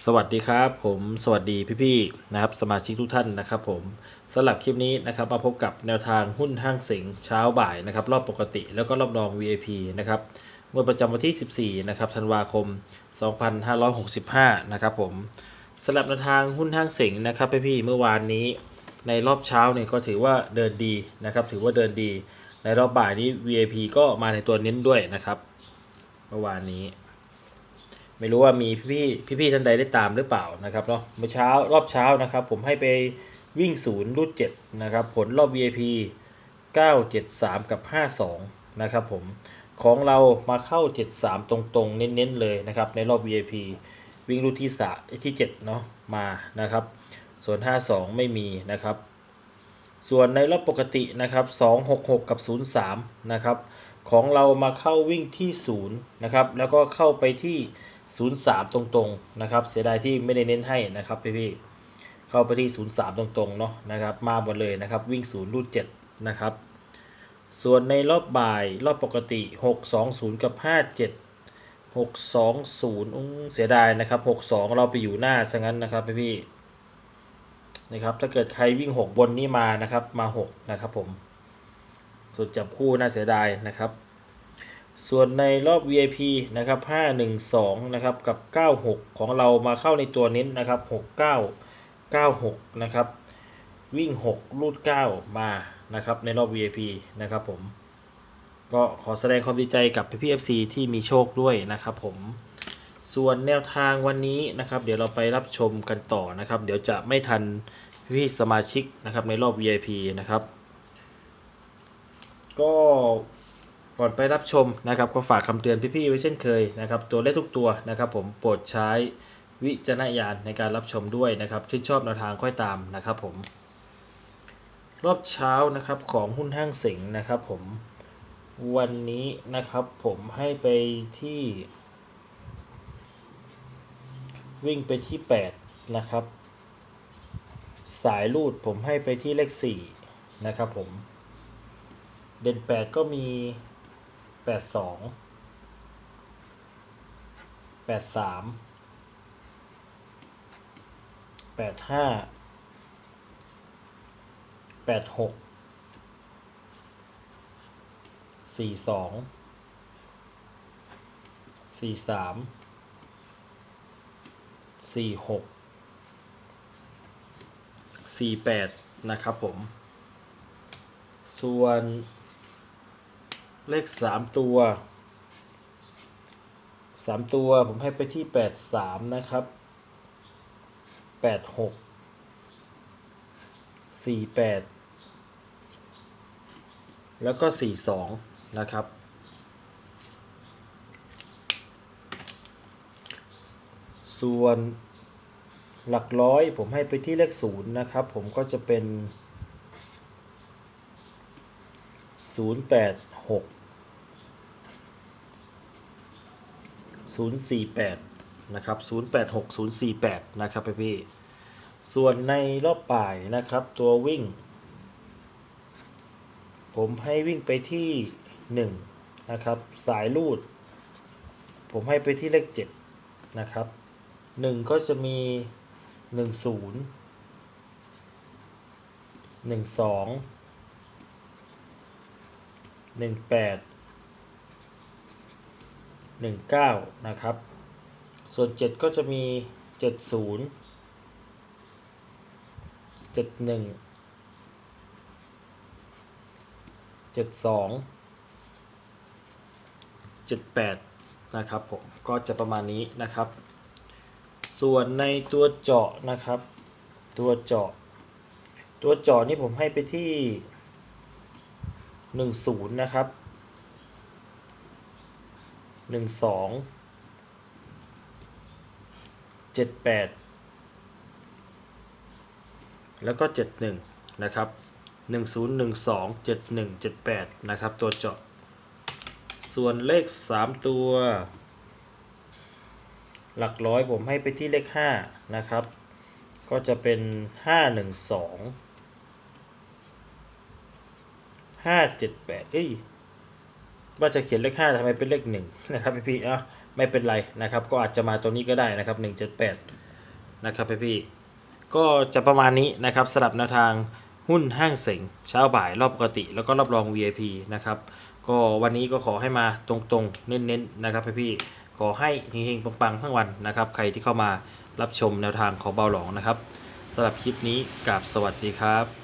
สวัสดีครับผมสวัสดีพี่ๆนะครับสมาชิกทุกท่านนะครับผมสำหรับคลิปนี้นะครับมาพบกับแนวทางหุ้นห้างเสงเช้าบ่ายนะครับรอบปกติแล้วก็รอบรอง VIP นะครับงวดประจำวันที่ 14นะครับธันวาคม 2565นะครับผมสำหรับแนวทางหุ้นห้างเสงนะครับพี่ๆเมื่อวานนี้ในรอบเช้าเนี่ยก็ถือว่าเดินดีนะครับถือว่าเดินดี ในรอบบ่ายนี้ VIP ก็มาในตัวเน้นด้วยนะครับเมื่อวานนี้ ไม่รู้ว่ามีพี่พี่พี่ท่านใดได้ตามหรือเปล่านะครับเนาะเมื่อเช้ารอบเช้านะครับ ผมให้ไปวิ่งศูนย์รูดเจ็ดนะครับผลรอบ VIP 973 กับ 52 นะครับผมของเรามาเข้า 73 ตรงๆ เน้นๆ เลยนะครับ ในรอบ VIP วิ่งรูดที่สะที่7เนาะมานะครับ ส่วน 52 ไม่มีนะครับ ส่วนในรอบปกตินะครับ 266 กับ 03 นะครับ ของเรามาเข้าวิ่งที่ 0 นะครับ แล้วก็เข้าไปที่ 03 ตรงๆนะครับ เสียดายที่ไม่ได้เน้นให้นะครับพี่ๆเข้าไปที่ 03 ตรงๆเนาะนะครับมาหมดเลยนะครับ วิ่ง 0 รูด 7 นะครับ ส่วนในรอบบ่ายรอบปกติ 620 กับ 57 620อุ้งเสียดายนะครับ 62 เราไปอยู่หน้าซะงั้นนะครับพี่ๆนะครับถ้าเกิดใครวิ่ง 6 บนนี่มานะครับมา 6 นะครับผมส่วนจับคู่น่าเสียดายนะครับ ส่วนในรอบ VIP นะครับ 512 นะครับ กับ 96 ของเรามาเข้าในตัวเน้นนะครับ 69 96 นะครับ วิ่ง 6 รูด 9 มานะครับ ในรอบ VIP นะครับผม ก็ขอแสดงความดีใจกับพี่ๆ FC ที่มีโชคด้วยนะครับผม ส่วนแนวทางวันนี้นะครับ เดี๋ยวเราไปรับชมกันต่อนะครับ เดี๋ยวจะไม่ทันพี่สมาชิกนะครับในรอบ VIP นะครับ ก็ ก่อนไปรับชมนะครับก็ฝากคำเตือนพี่ๆไว้เช่นเคยนะครับตัวเลขทุกตัวนะครับ ผมโปรดใช้วิจารณญาณในการรับชมด้วยนะครับที่นชอบแนวทางค่อยตามนะครับผม รอบเช้านะครับของหุ้นห้างเสงนะครับผมวันนี้นะครับผมให้ไปที่ วิ่งไปที่ 8 นะครับ สายรูดผมให้ไปที่เลข 4 นะครับผม เด่น 8 ก็มี แปดสองแปดสามแปดห้าแปดหกสี่สองสี่สามสี่หกสี่แปดนะครับผม ส่วน เลขสามตัวสามตัวผมให้ไปที่แปดสามนะครับแปดหกสี่แปดแล้วก็สี่สองนะครับส่วนหลักร้อยผมให้ไปที่เลขศูนย์นะครับ ผมก็จะเป็น ศูนย์แปดหกศูนย์สี่แปดนะครับศูนย์แปดหกศูนย์สี่แปดนะครับพี่พี่ส่วนในรอบป่ายนะครับตัววิ่ง ผมให้วิ่งไปที่หนึ่งนะครับสายลูด ผมให้ไปที่เลขเจ็ดนะครับหนึ่งก็จะมีหนึ่งศูนย์หนึ่งสอง หนึ่งแปดหนึ่งเก้านะครับ ส่วนเจ็ดก็จะมีเจ็ดศูนย์เจ็ดหนึ่งเจ็ดสองเจ็ดแปดนะครับผม ก็จะประมาณนี้นะครับ ส่วนในตัวเจาะนะครับ ตัวเจาะ ตัวเจาะนี่ผมให้ไปที่ หนึ่งศูนย์นะครับหนึ่งสองเจ็ดแปดแล้วก็เจ็ดหนึ่งนะครับหนึ่งศูนย์หนึ่งสองเจ็ดหนึ่งเจ็ดแปดนะครับ ตัวเจาะ ส่วนเลขสามตัว หลักร้อยผมให้ไปที่เลขห้านะครับ ก็จะเป็นห้าหนึ่งสอง ห้าเจ็ดแปดเอ้ยว่าจะเขียนเลขห้าทำไมเป็นเลขหนึ่งนะครับพี่พี่ๆอะไม่เป็นไรนะครับ ก็อาจจะมาตัวนี้ก็ได้นะครับหนึ่งเจ็ดแปดนะครับพี่ๆก็จะประมาณนี้นะครับสลับแนวทางหุ้นห้างเสงเช้าบ่ายรอบปกติ แล้วก็รอบรอง VIP นะครับก็วันนี้ก็ขอให้มาตรงๆ เน้นๆนะครับพี่ๆขอให้เฮงๆปังๆทั้งวันนะครับ ใครที่เข้ามารับชมแนวทางของเบาหลองนะครับสำหรับคลิปนี้กราบสวัสดีครับ